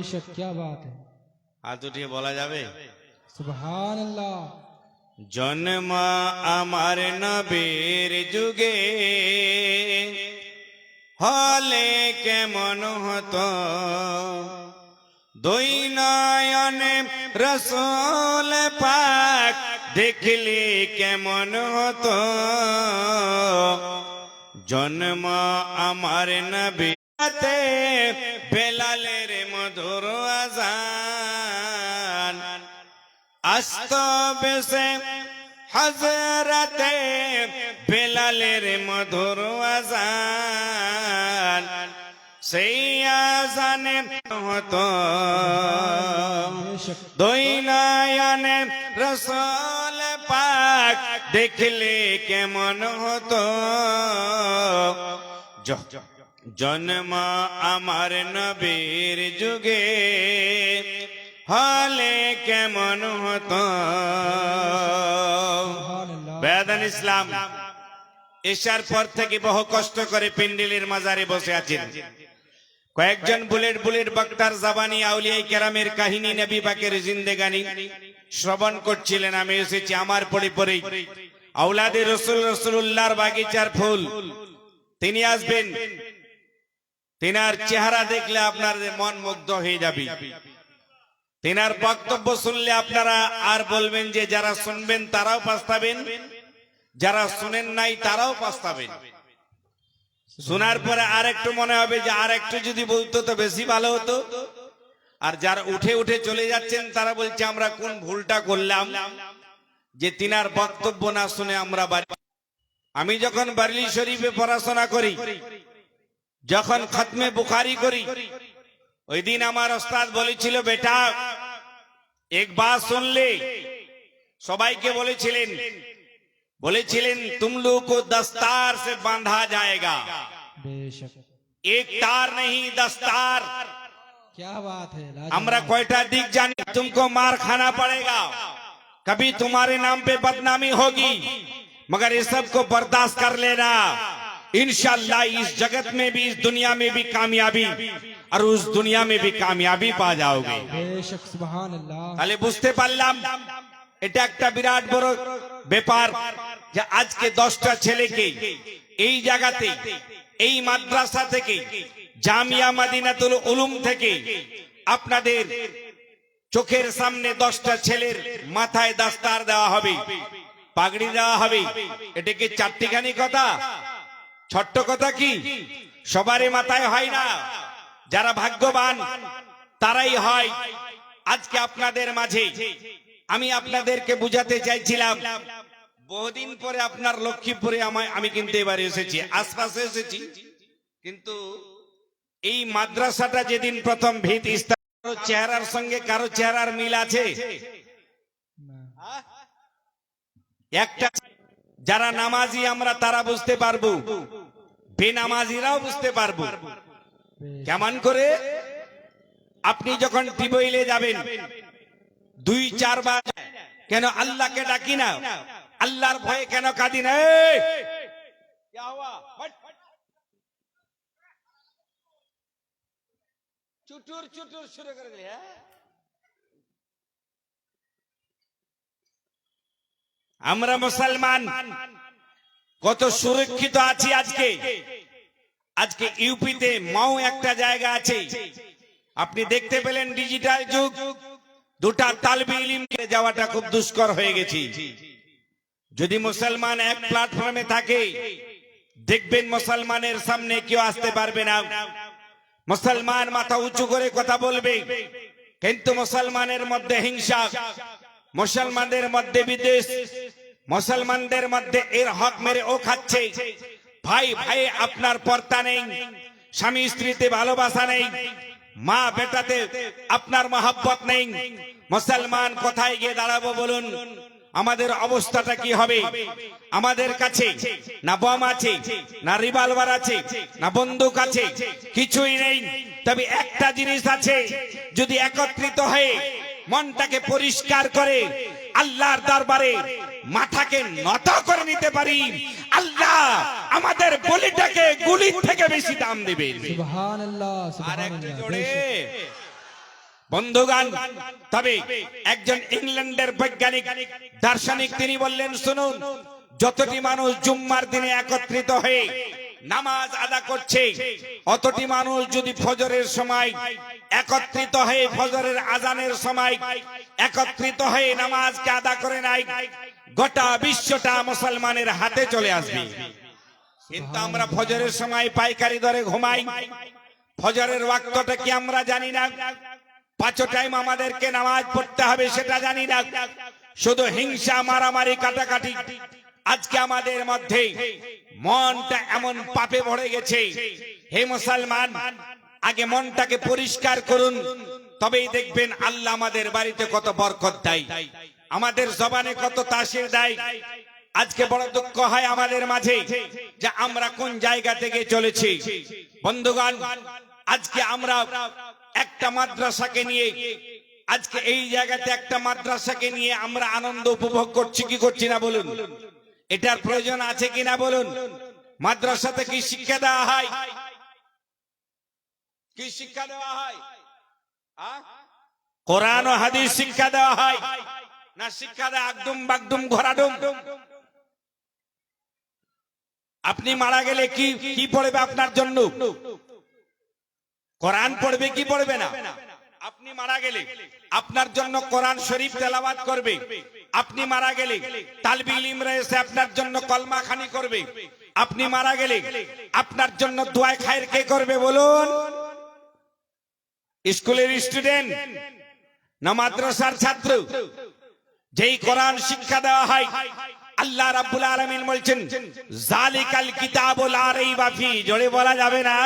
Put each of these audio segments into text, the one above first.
बेशक क्या बात है হাত উঠিয়ে বলা যাবে सुबहान अल्लाह জন্ম আমার নবীর যুগে হলে কেমন হতো দুই নয়নে রসুল পাক দেখলি কেমন হতো জন্ম আমার নবীতে বেলালের আস্তবে সে হজরতে বেলালের মধুর আজান। সেই আজানে হতো দুই নয়নে রসল পাক দেখলে কেমন হতো। জন্ম আমার নবীর যুগে। হলে কেমন হতো? বেদান ইসলাম এসার পর থেকে বহু কষ্ট করে পিন্ডিলির মাজারে বসে আছেন। কয়েকজন বুলেট বুলেট বক্তার জাবানি আউলিয়াই কেরামের কাহিনী নবী বাকের জিন্দেগানি শ্রবণ করছিলেন আমি এসেছি আমার পড়ে পড়ে আউলাদে রসুল রসুল্লাহর বাগিচার ফুল। তিনি আসবেন। তিনার চেহারা দেখলে আপনার মন মুগ্ধ হয়ে যাবে। তিনার বক্তব্য শুনলে আপনারা আর বলবেন যে যারা শুনবেন তারাও পাস্তাবেন, যারা শুনেন নাই তারাও পাস্তাবেন। শোনার পরে আর একটু মনে হবে যে আর একটু যদি বলতো তো বেশি ভালো হতো। আর যারা উঠে উঠে চলে যাচ্ছেন তারা বলছে, আমরা কোন ভুলটা করলাম যে তিনার বক্তব্য না শুনে আমরা বাড়ি আমি যখন বার্লি শরীফে পড়াশোনা করি, যখন খতমে বুখারি করি, ওই দিন আমার ওস্তাদ বলেছিল, বেটা एक बात सुन এক বাস बोले সবাইকে बोले বলেছিলেন तुम लोग को दस्तार से बांधा जाएगा। एक तार नहीं दस्तार। क्या बात है हमारा कोयटा दिख जाने तुमको मार खाना पड़ेगा। कभी तुम्हारे नाम पे बदनामी होगी मगर इस सबको बर्दाश्त कर लेना। इनशाला इस जगत में भी इस दुनिया में भी कामयाबी। আর উস দুনিয়া মে কামিয়াবি পা যাও গে তাহলে বুঝতে পারলাম এটা একটা বিরাট বড় ব্যাপার যে আজকে দশটা ছেলেকে এই জায়গাতে এই মাদ্রাসা থেকে জামিয়া মাদিনাতুল উলুম থেকে আপনাদের চোখের সামনে দশটা ছেলের মাথায় দাস্তার দেওয়া হবে পাগড়ি দেওয়া হবে। এটা কি চারটিখানি কথা? ছোট্ট কথা কি? সবারই মাথায় হয় না? যারা ভাগ্যবান, তারাই হয় আজকে আপনাদের মাঝে। আমি আপনাদেরকে বুঝাতে চাইছিলাম, বহুদিন পরে আপনার লক্ষ্মীপুরে আমায়, আমি কিন্তু এবারে এসেছি, আশপাশে এসেছি। কিন্তু এই মাদ্রাসাটা যেদিন প্রথম ভিত ইস্তার চেহারার সঙ্গে কারও চেহারার মিল আছে? একটা যারা নামাজি আমরা, তারা বুঝতে পারব। বেনামাজিরাও বুঝতে পারব। কেমন করে? আপনি যখন টিবইলে যাবেন দুই চারবার কেন আল্লাহকে ডাকি না? আল্লাহর ভয়ে কেন কাঁদি আমরা মুসলমান কত সুরক্ষিত আছি আজকে? আজকে ইউপিতে মাও একটা জায়গা আছে। আপনি দেখতে পেলেন ডিজিটাল যুগ। দুটা তালবি ইলিম যাওয়াটা খুব দুষ্কর হয়ে গেছে। যদি মুসলমান এক প্ল্যাটফর্মে থাকে, দেখবেন মুসলমানের সামনে কেউ আসতে পারবে না। মুসলমান মাথা উঁচু করে কথা বলবে, কিন্তু মুসলমানের মধ্যে হিংসা, মুসলমানদের মধ্যে বিদেশ মুসলমানদের মধ্যে এর হক মেরে ও খাচ্ছে। ভাই ভাই, আপনার পর্তা নেই। স্বামী স্ত্রীতে ভালোবাসা নেই। মা বেটাতে আপনার মহাব্বত নেই। মুসলমান কোথায় গিয়ে দাঁড়াবো বলুন? আমাদের অবস্থাটা কি হবে? আমাদের কাছে না বম আছে, না রিভলভার আছে, না বন্দুক আছে, কিছুই নেই। তবে একটা জিনিস আছে, যদি একত্রিত হয়ে মনটাকে পরিষ্কার করে, আল্লাহর দরবারে মাথাকে নত করে নিতে পারি। আল্লাহ আমাদের বলিটাকে গুলি থেকে বেশি দাম দেবে বন্ধুগান তবে একজন ইংল্যান্ডের বৈজ্ঞানিক দার্শনিক তিনি বললেন শুনুন যতটি মানুষ জুম্মার দিনে একত্রিত হয়ে নামাজ আদা করছে অতটি মানুষ যদি ফজরের সময় একত্রিত হয়ে ফজরের আজানের সময় একত্রিত হয়ে নামাজকে আদা করে নাই গোটা বিশ্বটা মুসলমানের হাতে চলে আসবে। কিন্তু আমরা ফজরের সময় পাইকারি দরে ঘুমাই। ফজরের ওয়াক্তটা কি আমরা জানি না। পাঁচো টাইম আমাদেরকে নামাজ পড়তে হবে সেটা জানি না। শুধু হিংসা, মারামারি, কাটাকাটি। আজকে আমাদের মধ্যে মনটা এমন পাপে ভরে গেছে। হে মুসলমান, আগে মনটাকে পরিষ্কার করুন। তবেই দেখবেন আল্লাহ আমাদের বাড়িতে কত বরকত দেয়। আমাদের জবানে কত তাসির দেয়? আজকে বড় দুঃখ হয় আমাদের মাঝে যে আমরা কোন জায়গা থেকে চলেছি। বন্ধুগণ, আজকে আমরা একটা মাদ্রাসাকে নিয়ে, আজকে এই জায়গাতে একটা মাদ্রাসাকে নিয়ে আমরা আনন্দ উপভোগ করছি, কি করছি না বলুন? এটার প্রয়োজন আছে কিনা বলুন? মাদ্রাসাতে কি শিক্ষা দেওয়া হয়? কি শিক্ষা দেওয়া হয়? কোরআন ও হাদিস শিক্ষা দেওয়া হয়। না শিক্ষা দেয় একদম বাগদুম ঘোরাডুম। আপনি মারা গেলে কি কি পড়বে আপনার জন্য? কোরআন পড়বে, কি পড়বে না? আপনি মারা গেলে আপনার জন্য কোরআন শরীফ তেলাওয়াত করবে। আপনি মারা গেলে তালবি ইলমরা আপনার জন্য কলমা খানি করবে। আপনি মারা গেলে আপনার জন্য দোয়া খায়ের কে করবে বলুন? স্কুলের স্টুডেন্ট না মাদ্রাসার ছাত্র? যেই কোরআন শিক্ষা দেওয়া হয়, আল্লাহ রাব্বুল আলামিন বলছেন, জালিকাল কিতাবুল আরাইবা জোরে বলা যাবে না?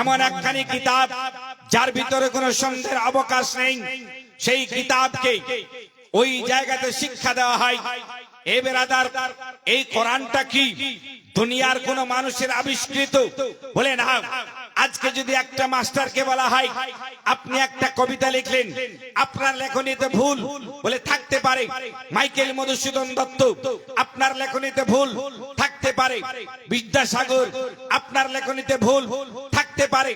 এমন একখানি কিতাব যার ভিতরে কোনো সন্দেহের অবকাশ নেই। সেই কিতাবকে ওই জায়গাতে শিক্ষা দেওয়া হয়। এ বেরাদার, এই কোরআনটা কি দুনিয়ার কোন মানুষের আবিষ্কৃত? বলে না হ্যাঁ। আজকে যদি একটা মাস্টারকে বলা হয়, আপনি একটা কবিতা লিখলেন, আপনার লেখনীতে ভুল বলে থাকতে পারে। মাইকেল মধুসূদন দত্ত, আপনার লেখনীতে ভুল থাকতে পারে। বিদ্যাসাগর, আপনার লেখনীতে ভুল থাকতে পারে।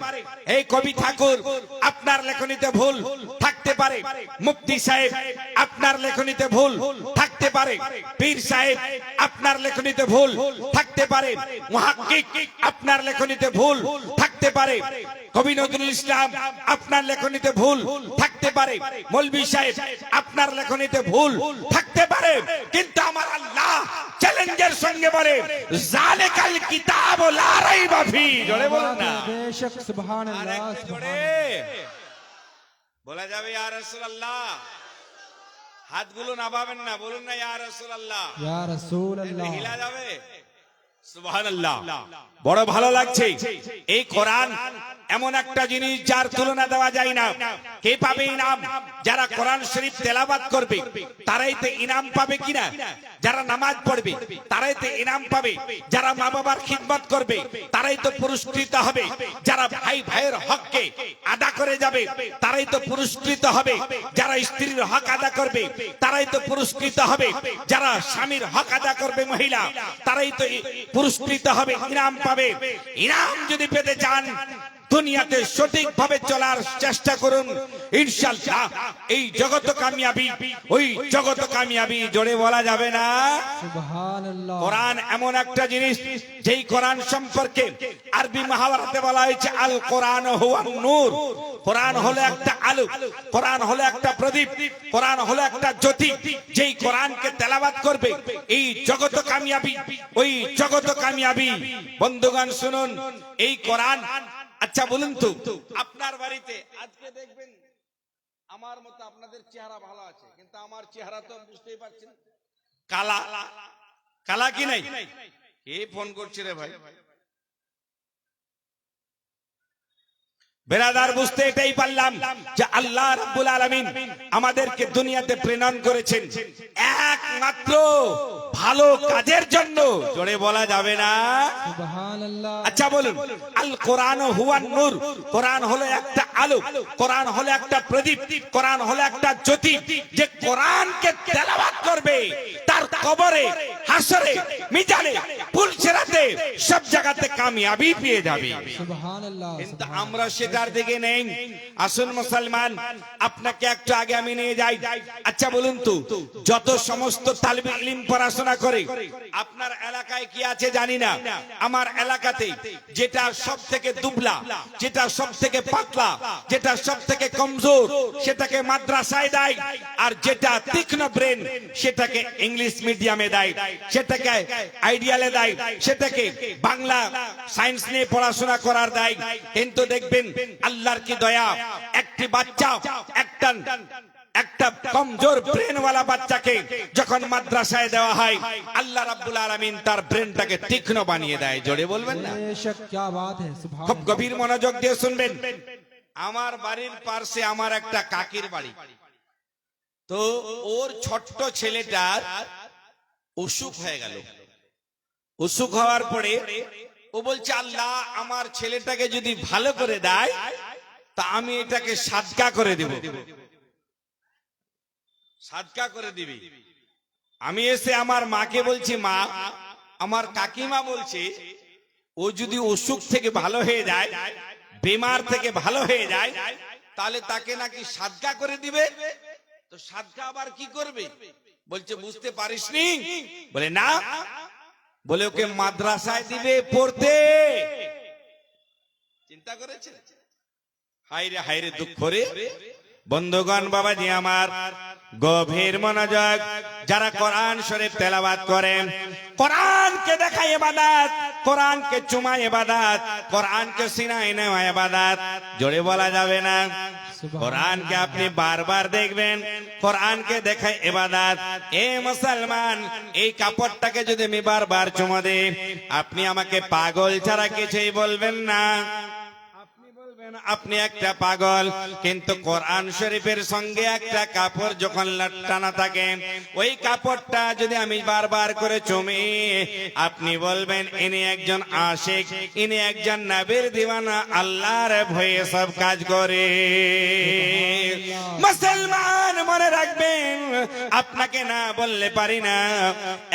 এই কবি ঠাকুর, আপনার লেখনীতে ভুল থাকতে পারে। মুক্তি সাহেব, আপনার লেখনীতে ভুল থাকতে পারে। পীর সাহেব, আপনার লেখনীতে ভুল থাকতে পারে। মুহাক্কিক, আপনার লেখনীতে ভুল থাকতে থাকতে পারে। কবি নজরুল ইসলাম আপনার লেখনীতে ভুল থাকতে পারে। মৌলবি সাহেব আপনার লেখনীতে ভুল থাকতে পারে। কিন্তু আমার আল্লাহ চ্যালেঞ্জের সঙ্গে বলে জালে কাল কিতাব ও লারাই বাফি জোরে বল না। বেশক সুবহানাল্লাহ সুবহানাল্লাহ। বলা যাবে ইয়া রাসূলুল্লাহ। হাতগুলো নামাবেন না বলুন না ইয়া রাসূলুল্লাহ। ইয়া রাসূলুল্লাহ। হিলা যাবে? বড় ভালো লাগছে। এই কোরআন এমন একটা জিনিস যার তুলনা দেওয়া যায় না। কে পাবে ইনাম? যারা কোরআন শরীফ তেলাবাদ করবে, তারাই তো ইনাম পাবে কিনা? যারা নামাজ পড়বে, তারাই তো ইনাম পাবে। যারা মা বাবার খিদমত করবে, তারাই তো পুরস্কৃত হবে। যারা ভাই ভাইয়ের হককে আদা করে যাবে, তারাই তো পুরস্কৃত হবে। যারা স্ত্রীর হক আদা করবে, তারাই তো পুরস্কৃত হবে। যারা স্বামীর হক আদা করবে মহিলা, তারাই তো পুরস্কৃত হবে, ইনাম পাবে। ইনাম যদি পেতে চান দুনিয়াতে সঠিকভাবে চলার চেষ্টা করুন। ইনশাল্লাহ এই জগৎ কামিয়াবি ওই জগৎ কামিয়াবি জোরে বলা যাবে না। কোরআন এমন একটা জিনিস যেই কোরআন সম্পর্কে আরবি মহাভারতে বলা হয়েছে আল কোরআন হুয়া নূর। কোরআন হলো একটা আলো কোরআন হলো একটা প্রদীপ কোরআন হলো একটা জ্যোতি যেই কোরআনকে তেলাবাত করবে এই জগৎ কামিয়াবি ওই জগৎ কামিয়াবি। বন্ধুগণ শুনুন এই কোরআন আচ্ছা বলুন তো। আপনার বাড়িতে আজকে দেখবেন আমার মতো আপনাদের চেহারা ভালো আছে কিন্তু আমার চেহারা তো বুঝতেই পারছেন। কালা। কালা কি নাই? কে ফোন করছে রে ভাই? বেড়াদার বুঝতে এটাই পারলাম যে আল্লাহ রাব্বুল আলামিন আমাদেরকে দুনিয়াতে প্রেরণ করেছেন। একমাত্র ভালো কাজের জন্য। জোরে বলা যাবে না? আচ্ছা বলুন। আল কোরআন হুয়ান নূর। কোরআন হলো একটা আলো। কোরআন হলো একটা প্রদীপ। কোরআন হলো একটা জ্যোতি যে কোরআনকে তেলাওয়াত করবে। তার কবরে হাসরে মিজানে পুলসেরাতে সব জায়গাতে কামিয়াবি পেয়ে যাবে। কিন্তু আমরা সেটা সেটার দিকে নেই। আসুন মুসলমান, আপনাকে একটু আগে আমি নিয়ে যাই। আচ্ছা বলুন তো, যত সমস্ত তালিবে ইলিম পড়াশোনা করে, আপনার এলাকায় কি আছে জানি না। আমার এলাকাতে যেটা সব থেকে দুবলা, যেটা সব থেকে পাতলা, যেটা সব থেকে কমজোর, সেটাকে মাদ্রাসায় দেয়, আর যেটা তীক্ষ্ণ ব্রেন, সেটাকে ইংলিশ মিডিয়ামে দেয়, সেটাকে আইডিয়ালে দেয়, সেটাকে বাংলা সায়েন্স নিয়ে পড়াশোনা করার দেয়। কিন্তু দেখবেন আল্লাহর কি দয়া? একটি বাচ্চা একটা একটা কমজোর ব্রেন ব্রেনওয়ালা বাচ্চাকে যখন মাদ্রাসায় দেওয়া হয় আল্লাহ রাব্বুল আলামিন তার ব্রেনটাকে তীক্ষ্ণ বানিয়ে দেয়। জোরে বলবেন না? বেশক কিয়া বাত খুব গভীর মনোযোগ দিয়ে শুনবেন। আমার বাড়ির পাশে আমার একটা কাকির বাড়ি। তো ওর ছোট্ট ছেলেটার অসুখ হয়ে গেল। অসুখ হওয়ার পরে ও বলছে, আল্লাহ, আমার ছেলেটাকে যদি ভালো করে দেয়, তা আমি এটাকে সাদকা করে দেব। সাদকা করে দিবি। আমি এসে আমার মাকে বলছি, মা, আমার কাকিমা বলছে, ও যদি অসুখ থেকে ভালো হয়ে যায়, বেমার থেকে ভালো হয়ে যায়, তাহলে তাকে নাকি সাদকা করে দিবে? তো সাদকা আবার কি করবে? বলছে, বুঝতে পারিসনি? বলে, না বলে ওকে মাদ্রাসায় দিবে পড়তে। চিন্তা করেছে? হাইরে হাইরে দুঃখ রে। বন্ধুগণ বাবাজি আমার গভীর মনোযোগ যারা কোরআন শরীফ তেলাবাদ করেন কোরআনকে দেখায় এবাদাত কোরআনকে চুমা এবাদাত কোরআনকে সিনাই নেওয়া এবাদাত জোরে বলা যাবে না। কোরআনকে আপনি বারবার দেখবেন, কোরআনকে দেখায় এবাদাত এ মুসলমান, এই কাপড়টাকে যদি আমি বারবার চুমা দিই, আপনি আমাকে পাগল ছাড়া কিছুই বলবেন না। আপনি একটা পাগল, কিন্তু কোরআন শরীফের সঙ্গে একটা কাপড় যখন টানা থাকে, ওই কাপড়টা যদি আমি বারবার করে চুমি, আপনি বলবেন, ইনি একজন আশিক, ইনি একজন নবীর দিওয়ানা, আল্লাহর ভয়ে সব কাজ করে। মুসলমান মনে রাখবেন, আপনাকে না বললে পারি না।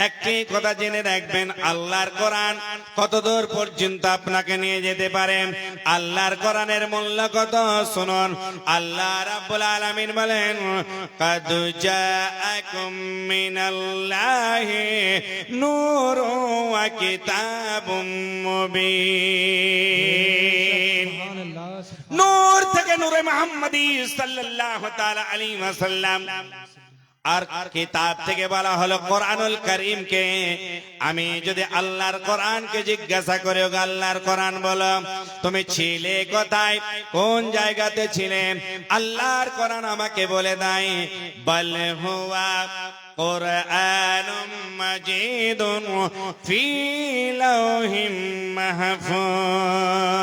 একটি কথা জেনে রাখবেন, আল্লাহর কোরআন কতদূর পর্যন্ত আপনাকে নিয়ে যেতে পারেন আল্লাহর কোরআনের মূল্য কত শুনুন। আল্লাহ রাব্বুল আলামিন নূর থেকে নূরে মুহাম্মদী সাল্লাল্লাহু তাআলা আলাইহি আর কিতাব থেকে বলা হলো কোরআনুল করিমকে। আমি যদি আল্লাহর কোরআনকে জিজ্ঞাসা করে আল্লাহর কোরআন বলো। তুমি ছিলে কোথায়? কোন জায়গাতে ছিলেন আল্লাহর কোরআন আমাকে বলে দেয়, বল হুয়া কোরআনুম মাজিদুন ফি লাউহিম মাহফুজ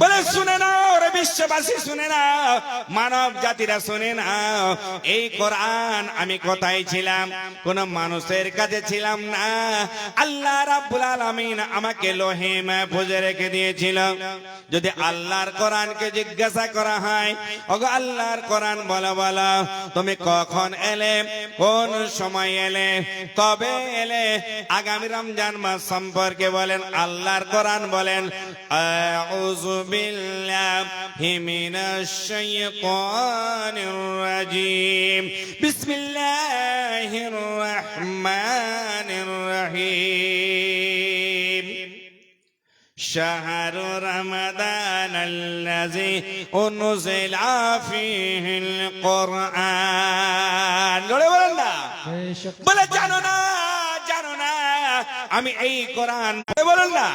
বলে শুনে নাও রে বিশ্ববাসী শুনে নাও মানব জাতিরা শুনে নাও এই কোরআন আমি কোথায় ছিলাম? কোন মানুষের কাছে ছিলাম না। আল্লাহ রাব্বুল আলামিন আমাকে লোহে মাহফুজে রেখে দিয়েছিল। যদি আল্লাহর কোরআনকে জিজ্ঞাসা করা হয়, ওগো আল্লাহর কোরআন বলো বলো। তুমি কখন এলে, কোন সময় এলে, কবে এলে? আগামী রমজান মাস সম্পর্কে বলেন, আল্লাহর কোরআন বলেন বিসমিল্লাহির রহমানির রহিম। شهر رمضان الذي أنزل فيه القرآن. বলে জানো না আমি এই কোরআন বলুন না।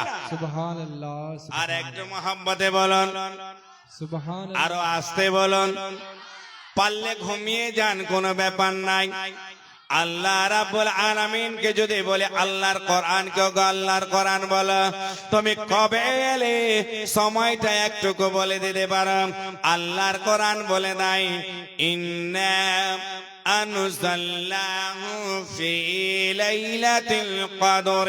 আর একটু মোহাম্মতে বলুন। আরও আস্তে বলুন। পারলে ঘুমিয়ে যান কোনো ব্যাপার নাই। আল্লাহ রাবুল আলমিন কে যদি বলে আল্লাহর কোরআন, কেউ আল্লাহর কোরআন বলো, তুমি কবে এলে? সময়টা একটুকু বলে দিতে পারো। আল্লাহর কোরআন বলে নাই, ইন্না আনুজাল্লাহু ফি লাইলাতিল কদর।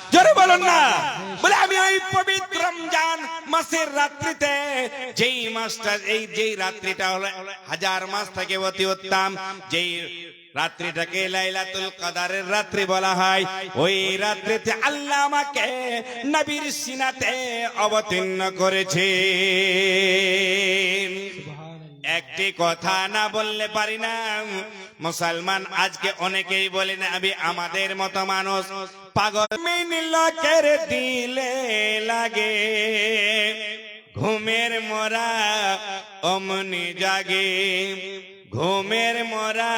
জোরে বলুন না। বলে, আমি ওই পবিত্র রমজান মাসের রাত্রিতে, যেই মাসটা, এই যেই রাত্রিটা হলো, হাজার মাস থেকে অতি উত্তম, যেই রাত্রিটাকে লাইলাতুল কাদারের রাত্রি বলা হয়, ওই রাত্রিতে আল্লাহ আমাকে নবীর সিনাতে অবতীর্ণ করেছে একটি কথা না বললে পারি না। মুসলমান আজকে অনেকেই বলে না আমি আমাদের মতো মানুষ পাগল লোকের দিলে লাগে। ঘুমের মরা অমনি জাগে। ঘুমের মরা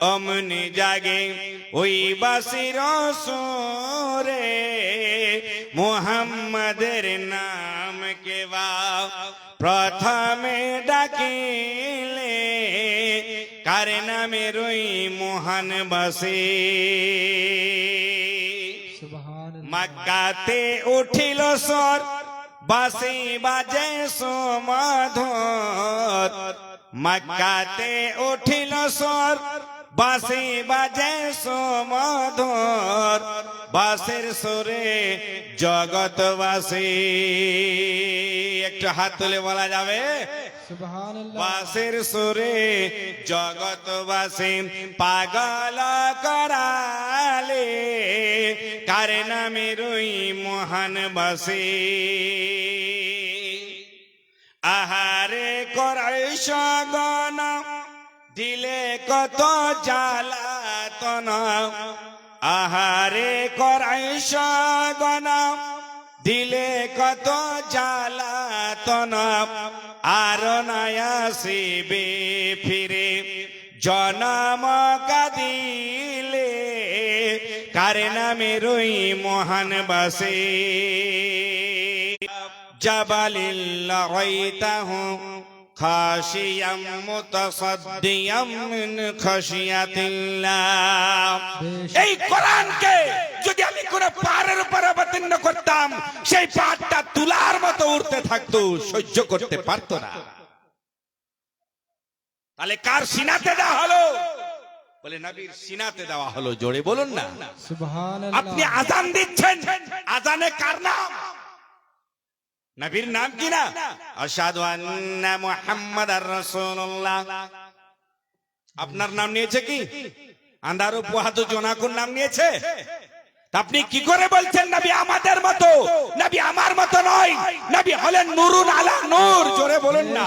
অমনি জাগে। ওই বাসির রে মোহাম্মদের নাম কেবা প্রথমে ডাকিলে কার নামে রই মোহন বসে? মাকাতে উঠিল সর বাসি বাজে সোমাধর। মাকাতে উঠিল সর বাসি বাজে সোমাধর। বাসের সরে জগৎবাসী। একটু হাত তুলে বলা যাবে? বাসের সরে জগৎবাসী পাগল করালে কার নামে রই মহান বাসে? আহারে করাই সগনা দিলে কত জ্বালাতন। আহারে করাইশ গনা, দিলে কত জালাতন আর নায়াসিবে ফিরে জনম কাদিলে, কারে নামে রই মহান বাসে। হইতা হুম খাশিয়াম متصديا من خشية الله এই কোরআনকে যদি আমি কোন পাহাড়ের উপর অবতীর্ণ করতাম সেই পাহাড়টা তুলার মতো উড়তে থাকতো সহ্য করতে পারতো না। তাহলে কার সিনাতে দেওয়া হলো? বলে নবীর সিনাতে দেওয়া হলো জোরে বলুন না। আপনি আজান দিচ্ছেন। আজানে কার নাম? নবীর নাম কি না? অসাধু আন্না মুহাম্মাদ আপনার নাম নিয়েছে কি? আন্ধারু উপহাদ জোনাকুর নাম নিয়েছে? আপনি কি করে বলছেন নবী আমাদের মতো? নবী আমার মতো নয়। নবী হলেন নুরুন আলা নূর। জোরে বলুন না।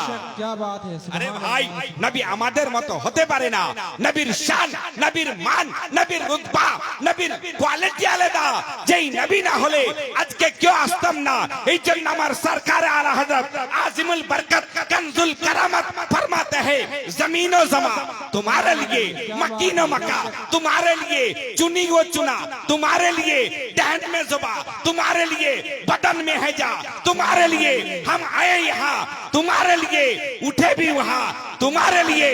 আরে ভাই, নবী আমাদের মতো হতে পারে না। নবীর শান, নবীর মান, নবীর রুতবা, নবীর কোয়ালিটি আলাদা। যেই নবী না হলে আজকে কেউ আসতাম না। এই জন্য আমার সরকার আলা হযরত আজিমুল বরকত কনজুল কারামত ফরমাতে হে, জমিন জমা, তোমারে লিয়ে মকিন ও মকা, তোমারে লিয়ে চুনি ও চুনা, তোমারে लिए दहन में जुबा तुम्हारे लिए बदन में है जा तुम्हारे लिए हम आए यहाँ तुम्हारे लिए उठे भी वहाँ तुम्हारे लिए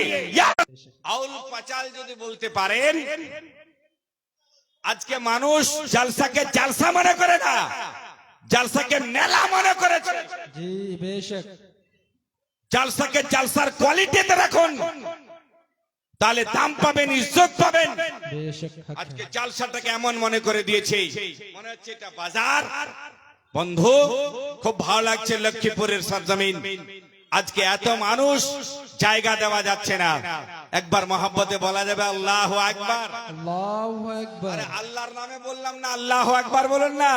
আউল পাচাল যদি বলতে পারেন আজকে মানুষ জালসাকে জালসা মনে করে না জালসাকে মেলা মনে করেছে জি বেশক জালসাকে জালসার কোয়ালিটিতে রাখুন তাহলে দাম পাবেন ইজ্জত পাবেন। আজকে জালসাটাকে এমন মনে করে দিয়েছে। মনে হচ্ছে এটা বাজার। বন্ধু খুব ভালো লাগছে লক্ষ্মীপুরের সরজমিন। আজকে এত মানুষ জায়গা দেওয়া যাচ্ছে না। একবার মহাব্বতে বলা যাবে আল্লাহ একবার আল্লাহর নামে বললাম না আল্লাহ একবার বলুন না।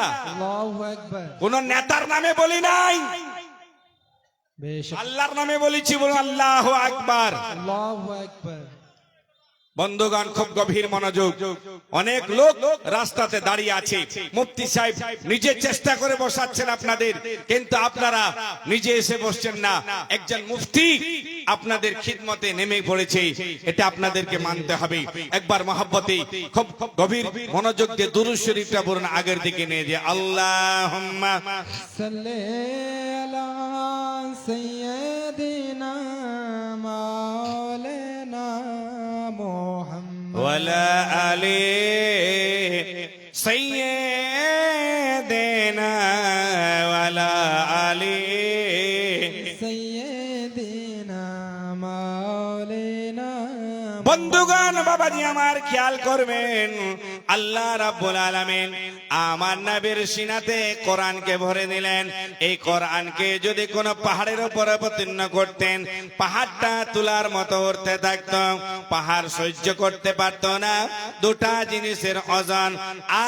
কোন নেতার নামে বলি নাই। আল্লাহর নামে বলেছি বলুন আল্লাহ একবার আল্লাহ একবার বন্ধুগণ, খুব গভীর মনোযোগ। অনেক লোক রাস্তাতে দাঁড়িয়ে আছে। মুফতি সাহেব নিজে চেষ্টা করে বসাচ্ছেন আপনাদের, কিন্তু আপনারা নিজে এসে বসছেন না। একজন মুফতি আপনাদের খিদমতে নেমে পড়েছে। এটা আপনাদেরকে মানতে হবে। একবার মহাব্বতে খুব গভীর মনোযোগ দিয়ে দুরু শরীফটা বলুন আগের দিকে নিয়ে যে আল্লাহ সৈয়দিনা মাওলানা محمد ولا آل سيدنا ولا آل سيدنا مولانا বন্ধুগণ বাবাজি আমার খেয়াল করবেন আল্লাহ রাব্বুল আলামিন আমার নবীর সিনাতে কোরআনকে ভরে দিলেন। এই কোরআনকে যদি কোন পাহাড়ের উপর অবতীর্ণ করতেন, পাহাড়টা তুলার মতো উঠতে থাকতো, পাহাড় সহ্য করতে পারতো না, দুটা জিনিসের ওজন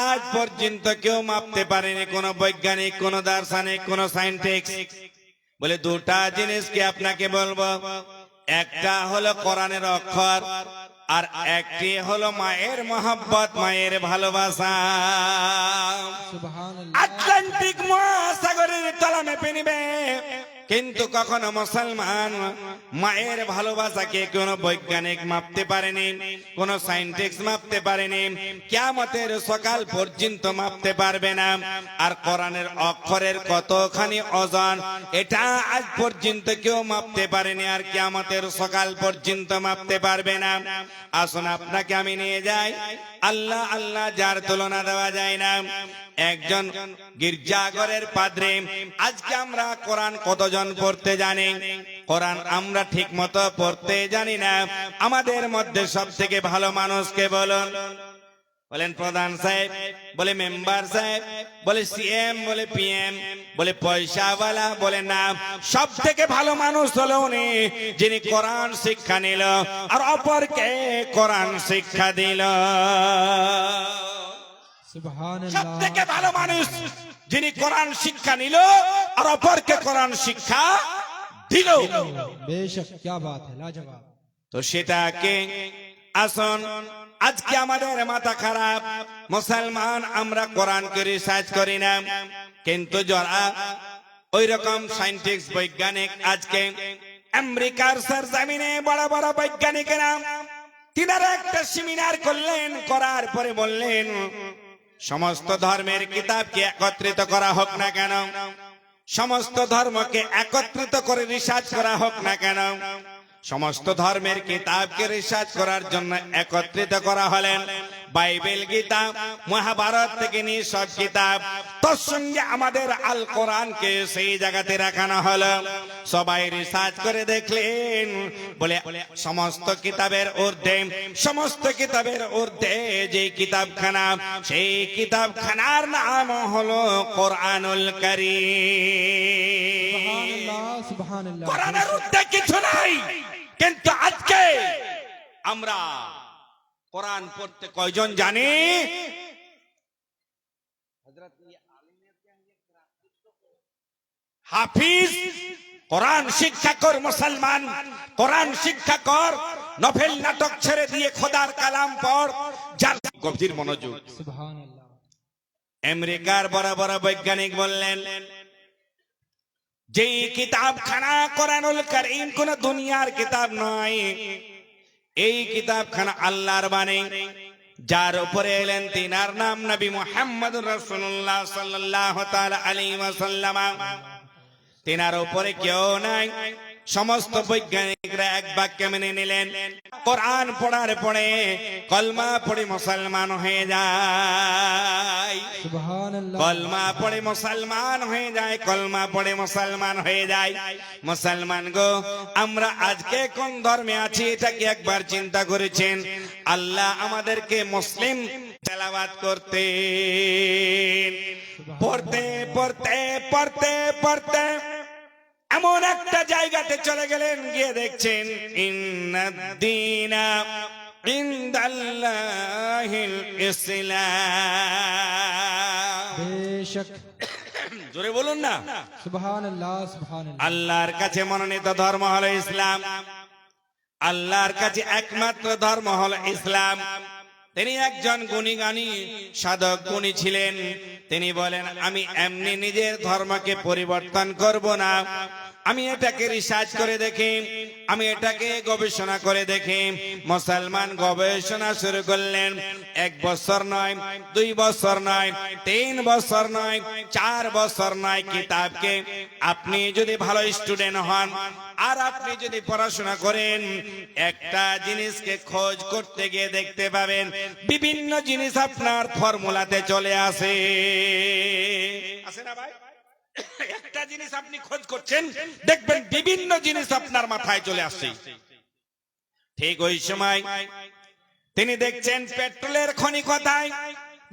আজ পর্যন্ত কেউ মাপতে পারেনি, কোন বৈজ্ঞানিক, কোন দার্শনিক, কোন সাইন্টিস্ট। বলে, দুটা জিনিস কি আপনাকে বলব, একটা হলো কোরআনের অক্ষর আর একটি হলো মায়ের মহাব্বত মায়ের ভালোবাসা। আটলান্টিক মহাসাগরের তলা মেপে নিবে কিন্তু কখনো মুসলমান মায়ের ভালোবাসাকে কোন বৈজ্ঞানিক মাপতে পারেনি, কোন সাইন্টিস্ট মাপতে পারেনি, কিয়ামতের সকাল পর্যন্ত মাপতে পারবে না। আর কোরআনের অক্ষরের কতখানি ওজন, এটা আজ পর্যন্ত কেউ মাপতে পারেনি আর কিয়ামতের সকাল পর্যন্ত মাপতে পারবে না। আসুন আপনাকে আমি নিয়ে যাই। আল্লাহ আল্লাহ যার তুলনা দেওয়া যায় না। একজন গির্জাঘরের পাদ্রে, আজকে আমরা কোরআন কতজন পড়তে জানি। কোরআন আমরা ঠিক মতো পড়তে জানি না। আমাদের মধ্যে সব থেকে ভালো মানুষকে বলুন? বলেন প্রধান সাহেব, বলে মেম্বার সাহেব, বলে সিএম, বলে পিএম, বলে পয়সাওয়ালা, বলে না। সব থেকে ভালো মানুষ হলো উনি, যিনি কোরআন শিক্ষা নিল, আর অপরকে কোরআন শিক্ষা দিল। সব থেকে ভালো মানুষ যিনি কোরআন শিক্ষা নিল আর অপরকে কোরআন শিক্ষা দিল। তো সেটাকে আসন আজকে আমাদের মাথা খারাপ। মুসলমান আমরা কোরআনকে সাজ করি না। কিন্তু যারা ওই রকম সাইন্টিস্ট বৈজ্ঞানিক আজকে আমেরিকার সরজামিনে বড় বড় বৈজ্ঞানিকেরা তিনারা একটা সেমিনার করলেন করার পরে বললেন সমস্ত ধর্মের কিতাবকে একত্রিত করা হোক না কেন, সমস্ত ধর্মকে একত্রিত করে রিসার্চ করা হোক না কেন, সমস্ত ধর্মের কিতাবকে রিসার্চ করার জন্য একত্রিত করা হলেন। বাইবেল গীতা মহাভারত থেকে নিয়ে সব কিতাব। তোর সঙ্গে আমাদের আল কোরআনকে সেই জায়গাতে রাখানো হলো। সবাই রিসার্চ করে দেখলেন। বলে সমস্ত কিতাবের ঊর্ধ্বে সমস্ত কিতাবের ঊর্ধ্বে যে কিতাবখানা সেই কিতাবখানার নাম হলো কোরআনুল কারীম। কোরআনের ঊর্ধ্বে কিছু নাই। কিন্তু আজকে আমরা কোরআন পড়তে কয়জন জানি? হাফিজ কোরআন শিক্ষা কর মুসলমান কোরআন শিক্ষা কর নভেল নাটক ছেড়ে দিয়ে খোদার কালাম যার গভীর মনোযোগ। আমেরিকার বড় বড় বৈজ্ঞানিক বললেন যে কিতাবখানা কোরআনুল করিম কোন দুনিয়ার কিতাব নয় এই কিতাব কিতাবখানা আল্লাহর বাণী। যার উপরে এলেন তিনার নাম নবী মোহাম্মদ রসুল্লাহ সাল্লাহ আলী তিনার উপরে কেউ নাই। সমস্ত বৈজ্ঞানিকরা এক বাক্যে মেনে নিলেন কোরআন পড়ার পরে কলমা পড়ে মুসলমান হয়ে যায়। কলমা পড়ে মুসলমান হয়ে যায় কলমা পড়ে মুসলমান হয়ে যায়। মুসলমান গো আমরা আজকে কোন ধর্মে আছি এটা কি একবার চিন্তা করেছেন? আল্লাহ আমাদেরকে মুসলিম তেলাওয়াত করতে পড়তে পড়তে পড়তে পড়তে এমন একটা জায়গাতে চলে গেলেন গিয়ে দেখছেন জোরে বলুন না। আল্লাহর কাছে মনোনীত ধর্ম হলো ইসলাম। আল্লাহর কাছে একমাত্র ধর্ম হলো ইসলাম। তিনি একজন গুণীগানী সাধক গুণী ছিলেন। তিনি বলেন আমি এমনি নিজের ধর্মকে পরিবর্তন করব না। আমি এটাকে রিসার্চ করে দেখি। আমি এটাকে গবেষণা করে দেখি। মুসলমান গবেষণা শুরু করলেন এক বছর নয়, দুই বছর নয়, তিন বছর নয়, চার বছর নয় কিতাবকে। আপনি যদি ভালো স্টুডেন্ট হন আর আপনি যদি পড়াশোনা করেন, একটা জিনিসকে খোঁজ করতে গিয়ে দেখতে পাবেন, বিভিন্ন জিনিস আপনার ফর্মুলাতে চলে আসে। আসে না ভাই? একটা জিনিস আপনি খোঁজ করছেন, দেখবেন বিভিন্ন জিনিস আপনার মাথায় চলে আসছে। ঠিক ওই সময় তিনি দেখছেন পেট্রোলের খনি কোথায়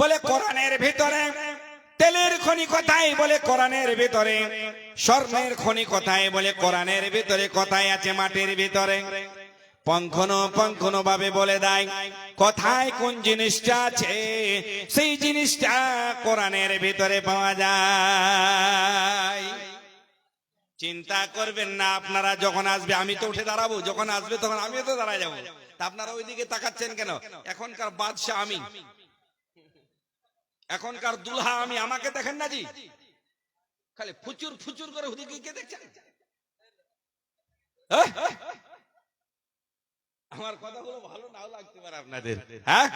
বলে কোরআনের ভিতরে, তেলের খনি কোথায় বলে কোরআনের ভিতরে, স্বর্ণের খনি কোথায় বলে কোরআনের ভিতরে, কোথায় আছে মাটির ভিতরে? পঙ্খনো পঙ্খনো ভাবে বলে দেয়, কোথায় কোন জিনিসটা আছে? সেই জিনিসটা কোরআনের ভিতরে পাওয়া যায়। চিন্তা করবেন না, আপনারা যখন আসবে, আমি তো উঠে দাঁড়াবো, যখন আসবে তখন আমিও তো দাঁড়ায় যাব। আপনারা ওইদিকে তাকাচ্ছেন কেন? এখনকার বাদশাহ আমি। এখনকার দুলহা আমি, আমাকে দেখেন না জি? খালি ফুচুর ফুচুর করে ওদিকে কে দেখছেন? হ্যাঁ? আমার কথাগুলো ভালো নাও লাগতে পারে আপনাদের হ্যাঁ?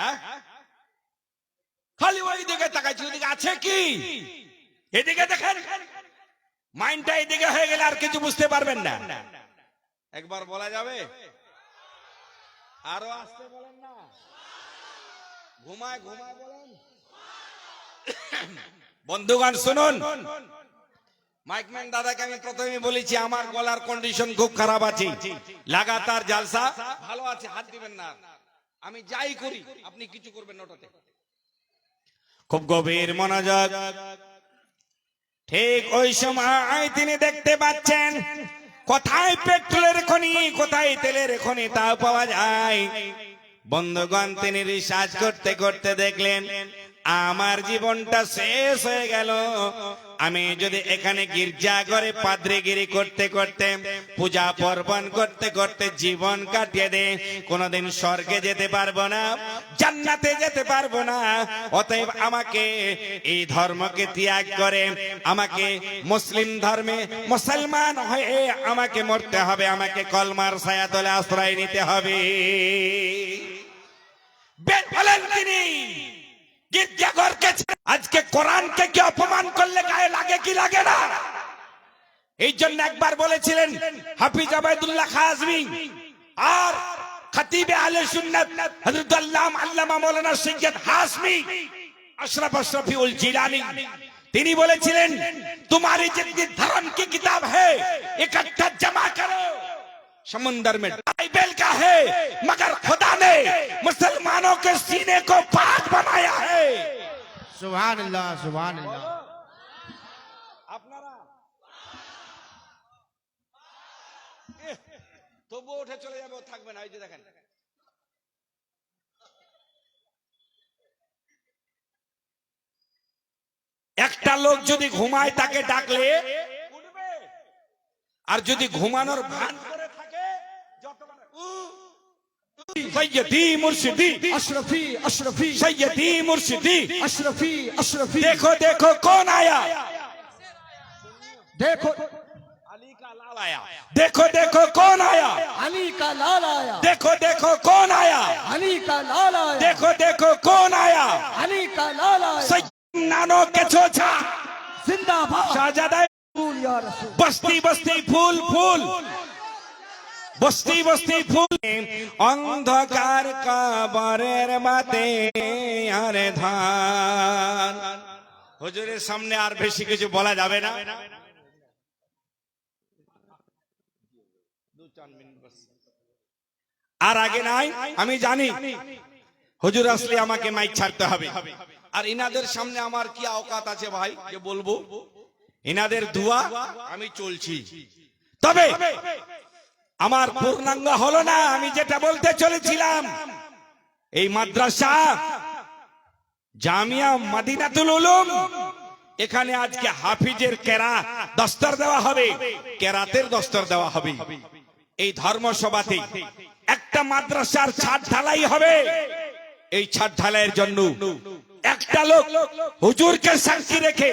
খালি ওই দিকে তাকাচ্ছি ওইদিকে আছে কি? এদিকে দেখেন, মাইন্ডটা এদিকে হয়ে গেলে আর কিছু বুঝতে পারবেন না। একবার বলা যাবে? আরও আসতে বলেন না। ঘুমায় ঘুমায় বলেন। বন্ধুগণ, শুনুন। মাইকম্যান দাদাকে আমি প্রথমে বলেছি, আমার গলার কন্ডিশন খুব খারাপ আছে। লাগাতার জালসা। ভালো আছে, হাত দিবেন না। আমি যাই করি, আপনি কিছু করবেন না ওটাতে। খুব গভীর মনোযোগ। ঠিক ওই সময় তিনি দেখতে পাচ্ছেন, কোথায় পেট্রোলের খনি, কোথায় তেলের খনি তাও পাওয়া যায়। বন্ধুগণ, তিনি রিসার্চ করতে করতে দেখলেন, আমার জীবনটা শেষ হয়ে গেল। আমি যদি এখানে গির্জা করে পাদ্রিগিরি করতে করতে, পূজা পর্বণ করতে করতে জীবন কাটিয়ে দে, কোনোদিন স্বর্গে যেতে পারব না, জান্নাতে যেতে পারব না। অতএব আমাকে এই ধর্মকে ত্যাগ করে, আমাকে মুসলিম ধর্মে মুসলমান হয়ে আমাকে মরতে হবে, আমাকে কলমার ছায়াতলে আশ্রয় নিতে হবে। তিনি। গির্জাঘরকে ছেড়ে আজকে কোরআনকে কি অপমান করলে গায়ে লাগে কি লাগে না এই জন্য একবার বলেছিলেন হাফিজ আবাইদুল্লাহ খাজমি আর খতিবে আলে সুন্নাত হযরত আল্লামা আল্লামা মাওলানা সৈয়দ হাসমি अशरफ अशरफी उल जिलानी তিনি বলেছিলেন तुम्हारी जितनी धर्म की किताब है इकट्ठा जमा करो समंदर में बाइबल का है मगर खुदा ने मुसलमानों के सीने को पाक बनाया है আপনারা? তবুও উঠে চলে যাবে থাকবে না এই যে দেখেন। একটা লোক যদি ঘুমায় তাকে ডাকলে আর যদি ঘুমানোর ভান सैयदी मुर्शिदी। अशरफी अशरफी। सैयदी मुर्शिदी। अशरफी अशरफी। देखो देखो कौन आया? देखो। अली का लाल आया। देखो देखो कौन आया? अली का लाल आया। देखो देखो कौन आया? अली का लाल आया। देखो देखो कौन आया? अली का लाल आया। नानो के छोछा जिंदाबाद। शाहजादा। बस्ती बस्ती फूल फूल। বস্তি বস্তি ফুল, অন্ধকার কবরের মাতে আরে ধান। হুজুরের সামনে আর বেশি কিছু বলা যাবে না। আর আগে নাই, আমি জানি। হুজুর আসলে আমাকে মাইক ছাড়তে হবে। আর ইনাদের সামনে আমার কি আওকাত আছে ভাই, যে বলব? ইনাদের দুয়া, আমি চলছি। তবে আমার পূর্ণাঙ্গ হলো না, আমি যেটা বলতে চলেছিলাম। এই মাদ্রাসা জামিয়া মাদিনাতুল উলুম, এখানে আজকে হাফিজের কেরা দস্তর দেওয়া হবে, কেরাতের দস্তর দেওয়া হবে। এই ধর্মসভাতে একটা মাদ্রাসার ছাদ ঢালাই হবে। এই ছাদ ঢালাইয়ের জন্য একটা লোক হুজুরকে সাক্ষী রেখে